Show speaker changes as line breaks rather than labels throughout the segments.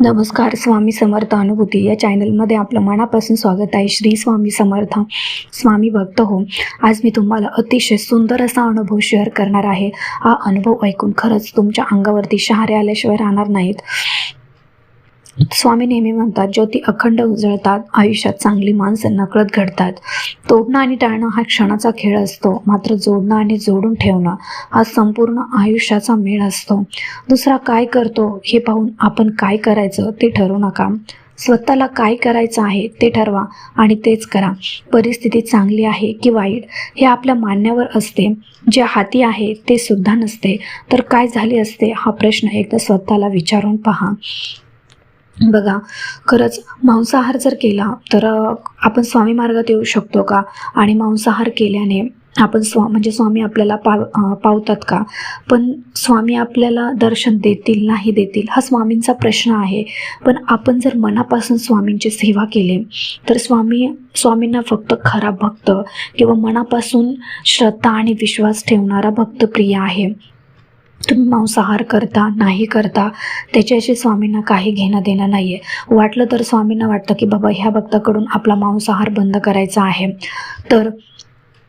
नमस्कार स्वामी समर्थ अनुभूती. या चॅनलमध्ये आपलं मनापासून स्वागत आहे. श्री स्वामी समर्थ स्वामी भक्त हो. आज मी तुम्हाला अतिशय सुंदर असा अनुभव शेअर करणार आहे. हा अनुभव ऐकून खरंच तुमच्या अंगावरती शहारे आल्याशिवाय राहणार नाहीत. स्वामी नेहमी म्हणतात ज्योती अखंड उजळतात आयुष्यात चांगली माणसं नकळत घडतात. तोडणं आणि टाळणं हा क्षणाचा खेळ असतो. मात्र जोडणं आणि जोडून ठेवणं हा संपूर्ण आयुष्याचा मेळ असतो. दुसरा काय करतो? हे पाहून आपण काय करायचं ते ठरवू नका. स्वतःला काय करायचं आहे ते ठरवा आणि तेच करा. परिस्थिती चांगली आहे की वाईट हे आपल्या मान्यावर असते. जे हाती आहे ते सुद्धा नसते. तर काय झाले असते? हा प्रश्न एकदा स्वतःला विचारून पहा. बघा खरंच मांसाहार जर केला तर आपण स्वामी मार्गात येऊ शकतो का? आणि मांसाहार केल्याने आपण स्वा म्हणजे स्वामी आपल्याला पाव पावतात का? पण स्वामी आपल्याला दर्शन देतील नाही देतील हा स्वामींचा प्रश्न आहे. पण आपण जर मनापासून स्वामींची सेवा केली तर स्वामी स्वामींना फक्त खरा भक्त किंवा मनापासून श्रद्धा आणि विश्वास ठेवणारा भक्तप्रिय आहे. तुम्ही मांसाहार करता नाही करता त्याच्याशी स्वामींना काही घेणं देणं नाही आहे वाटलं तर स्वामींना वाटतं की बाबा ह्या भक्ताकडून आपला मांसाहार बंद करायचा आहे. तर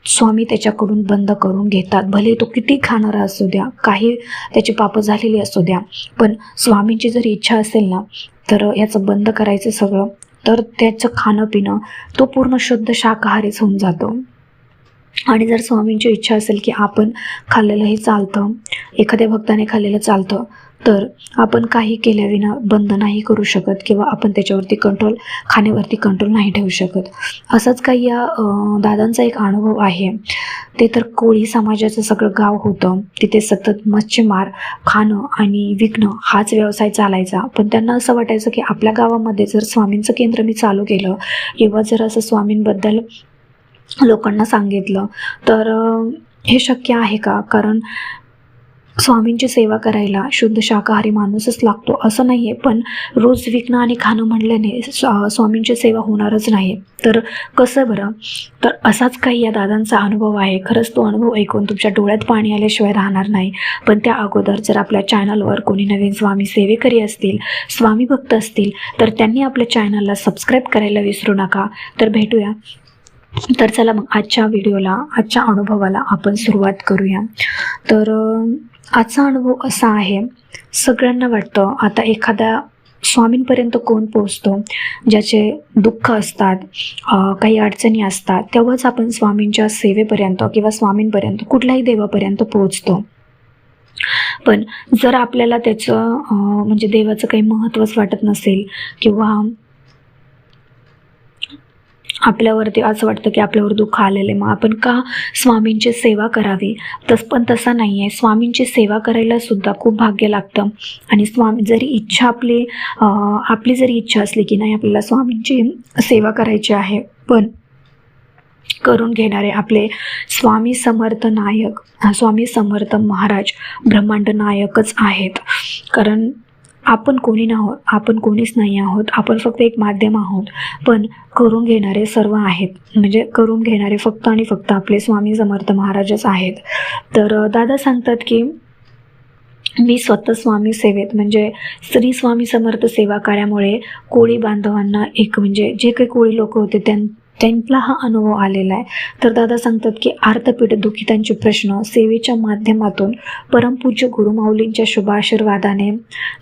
स्वामी त्याच्याकडून बंद करून घेतात. भले तो किती खाणारा असू द्या काही त्याची पापं झालेली असू द्या पण स्वामींची जर इच्छा असेल ना तर याचं बंद करायचं सगळं तर त्याचं खाणं पिणं तो पूर्ण शुद्ध शाकाहारीच होऊन जातो. आणि जर स्वामींची इच्छा असेल की आपण खाल्लेलंही चालतं एखाद्या भक्ताने खाल्लेलं चालतं तर आपण काही केल्याविना बंद नाही करू शकत किंवा आपण त्याच्यावरती कंट्रोल खाण्यावरती कंट्रोल नाही ठेवू शकत. असंच काही या दादांचा एक अनुभव आहे. ते तर कोळी समाजाचं सगळं गाव होतं. तिथे सतत मच्छीमार खाणं आणि विकणं हाच व्यवसाय चालायचा. पण त्यांना असं वाटायचं की आपल्या गावामध्ये जर स्वामींचं केंद्र मी चालू केलं किंवा जर असं स्वामींबद्दल लोकांना सांगितलं. तर हे शक्य आहे का? कारण स्वामींची सेवा करायला शुद्ध शाकाहारी माणूसच लागतो असं नाही आहे पण रोज विकणं आणि खाणं म्हणल्याने स्वा- स्वामींची सेवा होणारच नाही. तर कसं बरं? तर असाच काही या दादांचा अनुभव आहे. खरंच तो अनुभव ऐकून तुमच्या डोळ्यात पाणी आल्याशिवाय राहणार नाही. पण त्या अगोदर जर आपल्या चॅनलवर कोणी नवीन स्वामी सेवेकरी असतील स्वामी भक्त असतील तर त्यांनी आपल्या चॅनलला सबस्क्राईब करायला विसरू नका. तर भेटूया. तर चला मग आजच्या व्हिडिओला आजच्या अनुभवाला आपण सुरुवात करूया. तर आजचा अनुभव असा आहे सगळ्यांना वाटतं आता एखाद्या स्वामींपर्यंत कोण पोचतो ज्याचे दुःख असतात काही अडचणी असतात तेव्हाच आपण स्वामींच्या सेवेपर्यंत किंवा स्वामींपर्यंत कुठल्याही देवापर्यंत पोचतो पण जर आपल्याला त्याचं म्हणजे देवाचं काही महत्त्वच वाटत नसेल किंवा आपल्यावरती असं वाटतं की आपल्यावर दुःख आलेलं आहे. मग आपण का स्वामींची सेवा करावी? तस पण तसा नाही आहे स्वामींची सेवा करायला सुद्धा खूप भाग्य लागतं. आणि स्वामी जरी इच्छा आपली आपली जरी इच्छा असली की नाही आपल्याला स्वामींची सेवा करायची आहे. पण करून घेणारे आपले स्वामी समर्थ नायक स्वामी समर्थ महाराज ब्रह्मांड नायकच आहेत. कारण आपण कोणी नाहो आपण कोणीच नाही आहोत. आपण फक्त एक माध्यम आहोत. पण करून घेणारे सर्व आहेत. म्हणजे करून घेणारे फक्त आणि फक्त आपले स्वामी समर्थ महाराजच आहेत. तर दादा सांगतात की मी स्वतः स्वामी सेवेत म्हणजे श्री स्वामी समर्थ सेवा कार्यामुळे कोळी बांधवांना एक म्हणजे जे काही कोळी लोक होते त्यां त्यांना हा अनुभव आलेला आहे. तर दादा सांगतात की आर्तपीठ दुखितांचे प्रश्न सेवेच्या माध्यमातून परमपूज्य गुरुमाऊलींच्या शुभाशीर्वादाने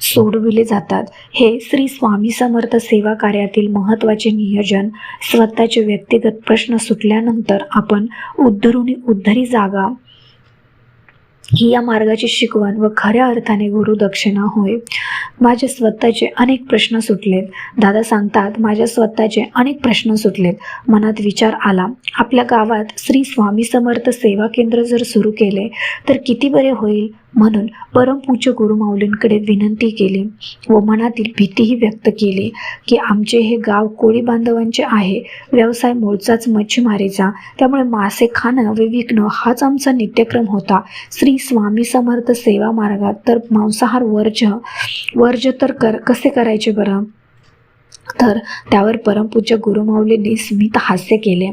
सोडविले जातात. हे श्री स्वामी समर्थ सेवा कार्यातील महत्त्वाचे नियोजन स्वतःचे व्यक्तिगत प्रश्न सुटल्यानंतर आपण उद्धरुनी उद्धरी जागा ही या मार्गाची शिकवण व खऱ्या अर्थाने गुरुदक्षिणा होय. माझे स्वतःचे अनेक प्रश्न सुटलेत. दादा सांगतात माझ्या स्वतःचे अनेक प्रश्न सुटलेत. मनात विचार आला. आपल्या गावात श्री स्वामी समर्थ सेवा केंद्र जर सुरू केले तर किती बरे होईल? म्हणून परमपूज्य गुरुमाऊलींकडे विनंती केली व मनातील भीतीही व्यक्त केली की आमचे हे गाव कोळी बांधवांचे आहे व्यवसाय मूळचाच मच्छीमारीचा त्यामुळे मासे खाणं व विकणं हाच आमचा नित्यक्रम होता. श्री स्वामी समर्थ सेवा मार्गात तर मांसाहार वर्ज वर्ज तर कर कसे करायचे बरं? तर त्यावर परमपूज्य गुरुमाऊलींनी स्मित हास्य केले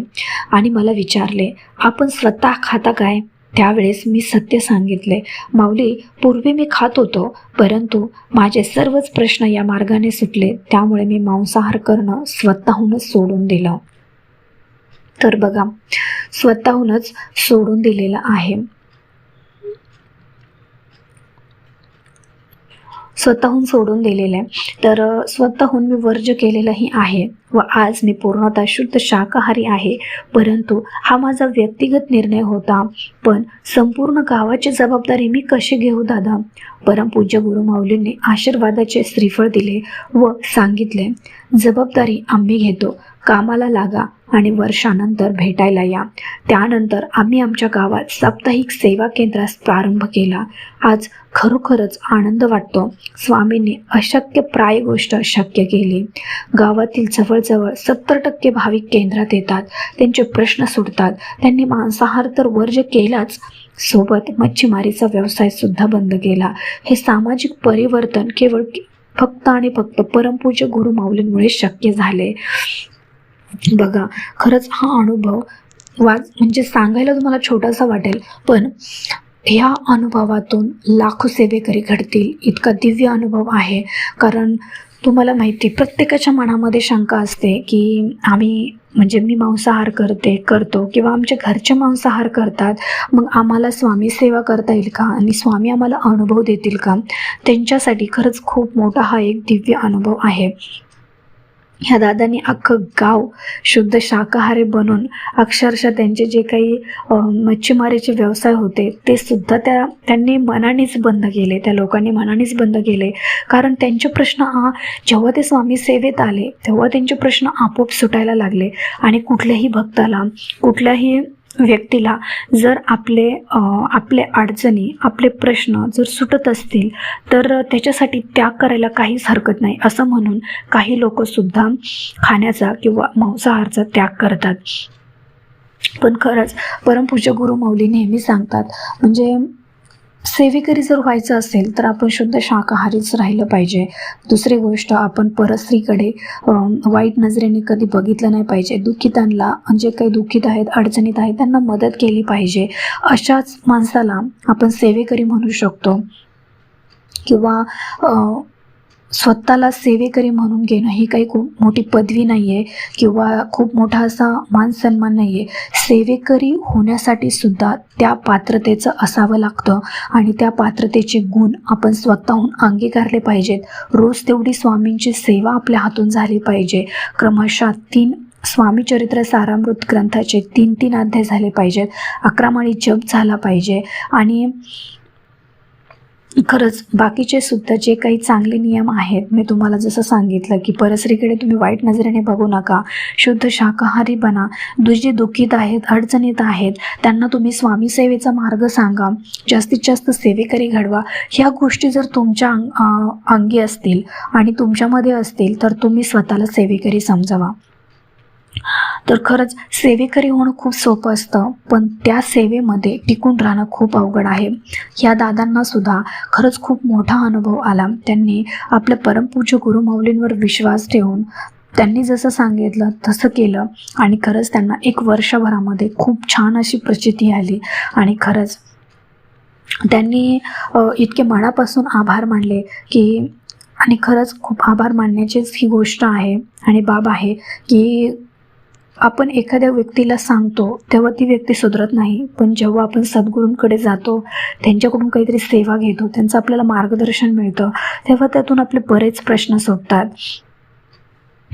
आणि मला विचारले आपण स्वतः खाता काय? त्यावेळेस मी सत्य सांगितले. माऊली पूर्वी मी खात होतो परंतु माझे सर्वच प्रश्न या मार्गाने सुटले. त्यामुळे मी मांसाहार करणं स्वतःहूनच सोडून दिलं. तर बघा स्वतःहूनच सोडून दिलेलं आहे. स्वतःहून सोडून दिलेलं आहे. तर स्वतःहून मी वर्ज केलेलंही आहे. व आज मी पूर्णतः शुद्ध शाकाहारी आहे परंतु हा माझा व्यक्तिगत निर्णय होता. पण संपूर्ण गावाची जबाबदारी मी कशी घेऊ दादा? परमपूज्य गुरु माऊलींनी आशीर्वादाचे श्रीफळ दिले व सांगितले जबाबदारी आम्ही घेतो. कामाला लागा आणि वर्षानंतर भेटायला या. त्यानंतर आम्ही आमच्या गावात साप्ताहिक सेवा केंद्रास प्रारंभ केला. आज खरोखरच आनंद वाटतो. स्वामींनी अशक्य प्राय गोष्ट शक्य केली. गावातील जवळ जवळजवळ सत्तर टक्के भाविक केंद्रात येतात. त्यांचे प्रश्न सुटतात त्यांनी मांसाहार तर वर्ज केलाच. सोबत मच्छीमारीचा व्यवसाय सुद्धा बंद केला. हे सामाजिक परिवर्तन केवळ फक्त आणि फक्त परमपूज्य गुरु माऊलींमुळे शक्य झाले. बघा खरंच हा अनुभव वाच म्हणजे सांगायला तुम्हाला छोटासा वाटेल पण ह्या अनुभवातून लाखो सेवेकरी घडतील. इतका दिव्य अनुभव आहे. कारण तुम्हाला माहिती प्रत्येकाच्या मनामध्ये शंका असते की आम्ही म्हणजे मी मांसाहार करते करतो किंवा आमच्या घरचे मांसाहार करतात मग आम्हाला स्वामी सेवा करता येईल का आणि स्वामी आम्हाला अनुभव देतील का? त्यांच्यासाठी खरंच खूप मोठा हा एक दिव्य अनुभव आहे. ह्या दादांनी अख्खं गाव शुद्ध शाकाहारी बनून अक्षरशः त्यांचे जे काही मच्छीमारीचे व्यवसाय होते ते सुद्धा त्या त्यांनी मनानेच बंद केले त्या लोकांनी मनानेच बंद केले. कारण त्यांचे प्रश्न हा जेव्हा ते स्वामी सेवेत आले तेव्हा त्यांचे प्रश्न आपोआप सुटायला लागले. आणि कुठल्याही भक्ताला कुठल्याही व्यक्तीला जर आपले आपले अडचणी आपले प्रश्न जर सुटत असतील तर त्याच्यासाठी त्याग करायला काहीच हरकत नाही. असं म्हणून काही लोकंसुद्धा खाण्याचा किंवा मांसाहारचा त्याग करतात. पण खरंच परमपूज्य गुरु माऊली नेहमी सांगतात म्हणजे सेवेकरी जर व्हायचं असेल तर आपण शुद्ध शाकाहारीच राहिलं पाहिजे. दुसरी गोष्ट आपण परस्त्रीकडे वाईट नजरेने कधी बघितलं नाही पाहिजे. दुःखितांना जे काही दुःखित आहेत अडचणीत आहेत त्यांना मदत केली पाहिजे. अशाच माणसाला आपण सेवेकरी म्हणू शकतो. किंवा स्वतःला सेवेकरी म्हणून घेणं ही काही खूप मोठी पदवी नाही आहे किंवा खूप मोठा असा मान सन्मान नाही आहे सेवेकरी होण्यासाठी सुद्धा त्या पात्रतेचं असावं लागतं आणि त्या पात्रतेचे गुण आपण स्वतःहून अंगीकारले पाहिजेत. रोज तेवढी स्वामींची सेवा आपल्या हातून झाली पाहिजे. क्रमशः तीन स्वामी चरित्र सारामृत ग्रंथाचे तीन तीन अध्याय झाले पाहिजेत. अकरा माळी जप झाला पाहिजे. आणि खरंच बाकीचे सुद्धा जे काही चांगले नियम आहेत मी तुम्हाला जसं सांगितलं की परस्त्रीकडे तुम्ही वाईट नजरेने बघू नका शुद्ध शाकाहारी बना दु- जे दुःखीत आहेत अडचणीत आहेत त्यांना तुम्ही स्वामी सेवेचा मार्ग सांगा जास्तीत जास्त सेवेकरी घडवा. ह्या गोष्टी जर तुमच्या अंग अंगी असतील आणि तुमच्यामध्ये असतील तर तुम्ही स्वतःला सेवेकरी समजावा. तर खरंच सेवेकरी होणं खूप सोपं असतं पण त्या सेवेमध्ये टिकून राहणं खूप अवघड आहे. ह्या दादांना सुद्धा खरंच खूप मोठा अनुभव आला. त्यांनी आपल्या परमपूज्य गुरुमौलींवर विश्वास ठेवून त्यांनी जसं सांगितलं तसं केलं आणि खरंच त्यांना एक वर्षभरामध्ये खूप छान अशी प्रचिती आली. आणि खरंच त्यांनी इतके मनापासून आभार मानले की आणि खरंच खूप आभार मानण्याचीच ही गोष्ट आहे. आणि बाब आहे की आपण एखाद्या व्यक्तीला सांगतो तेव्हा ती व्यक्ती सुधरत नाही. पण जेव्हा आपण सद्गुरूंकडे जातो त्यांच्याकडून काहीतरी सेवा घेतो त्यांचं आपल्याला मार्गदर्शन मिळतं तेव्हा त्यातून आपले बरेच प्रश्न सुटतात.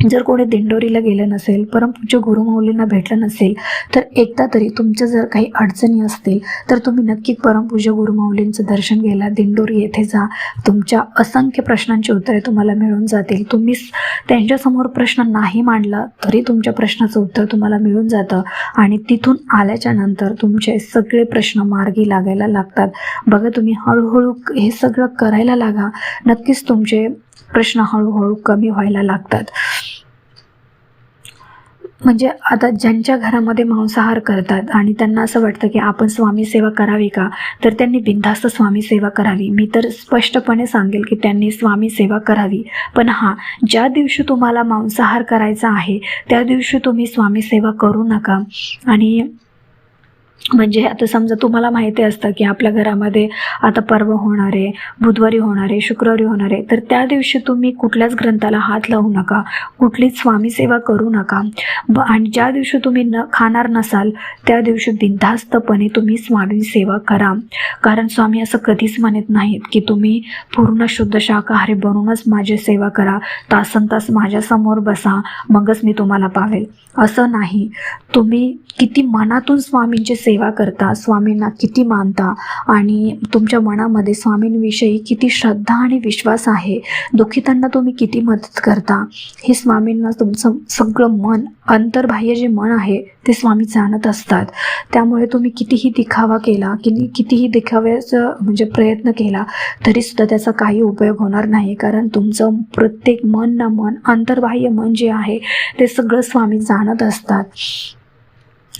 जर कोणी दिंडोरीला गेलं नसेल परमपूज्य गुरुमाऊलींना भेटलं नसेल तर एकदा तरी तुमच्या जर काही अडचणी असतील तर तुम्ही नक्की परमपूज्य गुरुमाऊलींचं दर्शन घ्यायला दिंडोरी येथे जा. तुमच्या असंख्य प्रश्नांची उत्तरे तुम्हाला मिळून जातील. तुम्ही त्यांच्यासमोर प्रश्न नाही मांडला तरी तुमच्या प्रश्नाचं उत्तर तुम्हाला मिळून जातं. आणि तिथून आल्याच्यानंतर तुमचे सगळे प्रश्न मार्गी लागायला लागतात. बघा तुम्ही हळूहळू हे सगळं करायला लागा. नक्कीच तुमचे प्रश्न हळूहळू कमी व्हायला लागतात. म्हणजे आता ज्यांच्या घरामध्ये मांसाहार करतात आणि त्यांना असं वाटतं की आपण स्वामी सेवा करावी का तर त्यांनी बिनधास्त स्वामी सेवा करावी. मी तर स्पष्टपणे सांगेल की त्यांनी स्वामी सेवा करावी. पण हां ज्या दिवशी तुम्हाला मांसाहार करायचा आहे त्या दिवशी तुम्ही स्वामी सेवा करू नका. आणि म्हणजे आता समजा तुम्हाला माहिती असतं की आपल्या घरामध्ये आता पर्व होणार आहे बुधवारी होणार आहे शुक्रवारी होणार आहे. तर त्या दिवशी तुम्ही कुठल्याच ग्रंथाला हात लावू नका कुठलीच स्वामीसेवा करू नका. ब आणि ज्या दिवशी तुम्ही न खाणार नसाल त्या दिवशी बिनधास्तपणे तुम्ही स्वामी सेवा करा. कारण स्वामी असं कधीच म्हणत नाहीत की तुम्ही पूर्ण शुद्ध शाकाहारी बनूनच माझी सेवा करा. तासन तास माझ्यासमोर बसा मगच मी तुम्हाला पावेल. असं नाही. तुम्ही किती मनातून स्वामींची सेवा करता स्वामींना किती मानता आणि तुमच्या मनामध्ये स्वामींविषयी किती श्रद्धा आणि विश्वास आहे दुःखितांना तुम्ही किती मदत करता हे स्वामींना तुमचं सगळं मन अंतर्बाह्य जे मन आहे ते स्वामी जाणत असतात. त्यामुळे तुम्ही कितीही दिखावा केला किती कितीही दिखाव्याचा म्हणजे प्रयत्न केला तरीसुद्धा त्याचा काही उपयोग होणार नाही कारण तुमचं प्रत्येक मन ना मन अंतर्बाह्य मन जे आहे ते सगळं स्वामी जाणत असतात.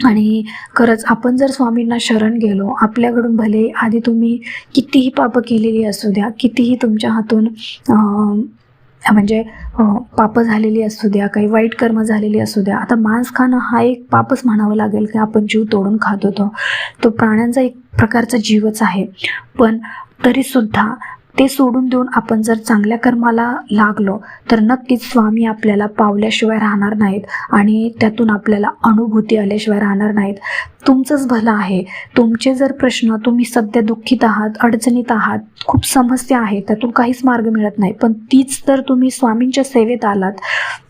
आणि खरंच आपण जर स्वामींना शरण गेलो आपल्याकडून भले आधी तुम्ही कितीही पापं केलेली असू द्या कितीही तुमच्या हातून म्हणजे पापं झालेली असू द्या काही वाईट कर्म झालेली असू द्या आता मांस खाणं हा एक पापच म्हणावं लागेल की आपण जीव तोडून खात होतो. तो प्राण्यांचा एक प्रकारचा जीवच आहे. पण तरीसुद्धा ते सोडून देऊन आपण जर चांगल्या कर्माला लागलो तर नक्कीच स्वामी आपल्याला पावल्याशिवाय राहणार नाहीत आणि त्यातून आपल्याला अनुभूती आल्याशिवाय राहणार नाहीत. तुमचंच भलं आहे. तुमचे जर प्रश्न तुम्ही सध्या दुःखीत आहात अडचणीत आहात खूप समस्या आहे त्यातून काहीच मार्ग मिळत नाही. पण तीच तर तुम्ही स्वामींच्या सेवेत आलात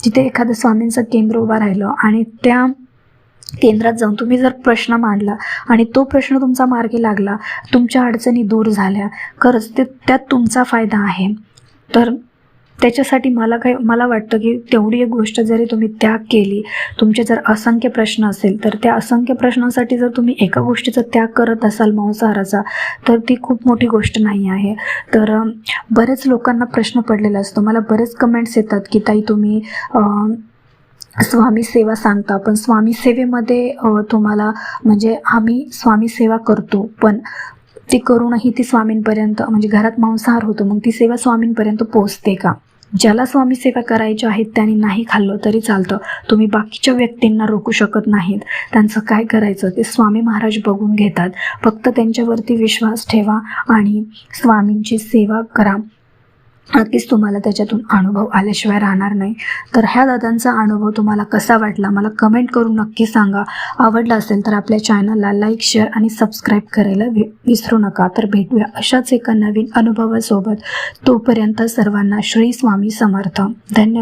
तिथे एखादं स्वामींचं केंद्र उभं राहिलं आणि त्या केंद्रात जाऊन तुम्ही जर प्रश्न मांडला आणि तो प्रश्न तुमचा मार्गी लागला तुमच्या अडचणी दूर झाल्या खरंच ते त्यात तुमचा फायदा आहे. तर त्याच्यासाठी मला काय मला वाटतं की तेवढी एक गोष्ट जरी तुम्ही त्याग केली तुमचे जर असंख्य प्रश्न असेल तर त्या असंख्य प्रश्नांसाठी जर तुम्ही एका गोष्टीचा त्याग करत असाल मांसाहाराचा तर ती खूप मोठी गोष्ट नाही आहे. तर बरेच लोकांना प्रश्न पडलेला असतो. मला बरेच कमेंट्स येतात की ताई तुम्ही स्वामी सेवा सांगता पण स्वामी सेवेमध्ये तुम्हाला म्हणजे आम्ही स्वामी सेवा करतो पण ती करूनही ती स्वामींपर्यंत म्हणजे घरात मांसाहार होतो मग ती सेवा स्वामींपर्यंत पोहोचते का? ज्याला स्वामी सेवा करायची आहेत त्यांनी नाही खाल्लं तरी चालतं. तुम्ही बाकीच्या व्यक्तींना रोखू शकत नाहीत. त्यांचं काय करायचं? ते स्वामी महाराज बघून घेतात. फक्त त्यांच्यावरती विश्वास ठेवा आणि स्वामींची सेवा करा. नक्कीच तुम्हाला त्याच्यातून अनुभव आल्याशिवाय राहणार नाही. तर ह्या दादांचा अनुभव तुम्हाला कसा वाटला? मला कमेंट करून नक्की सांगा. आवडला असेल तर आपल्या चॅनलला लाईक शेअर आणि सबस्क्राईब करायला वि विसरू नका. तर भेटूया अशाच एका नवीन अनुभवासोबत. तोपर्यंत सर्वांना श्री स्वामी समर्थ. धन्यवाद.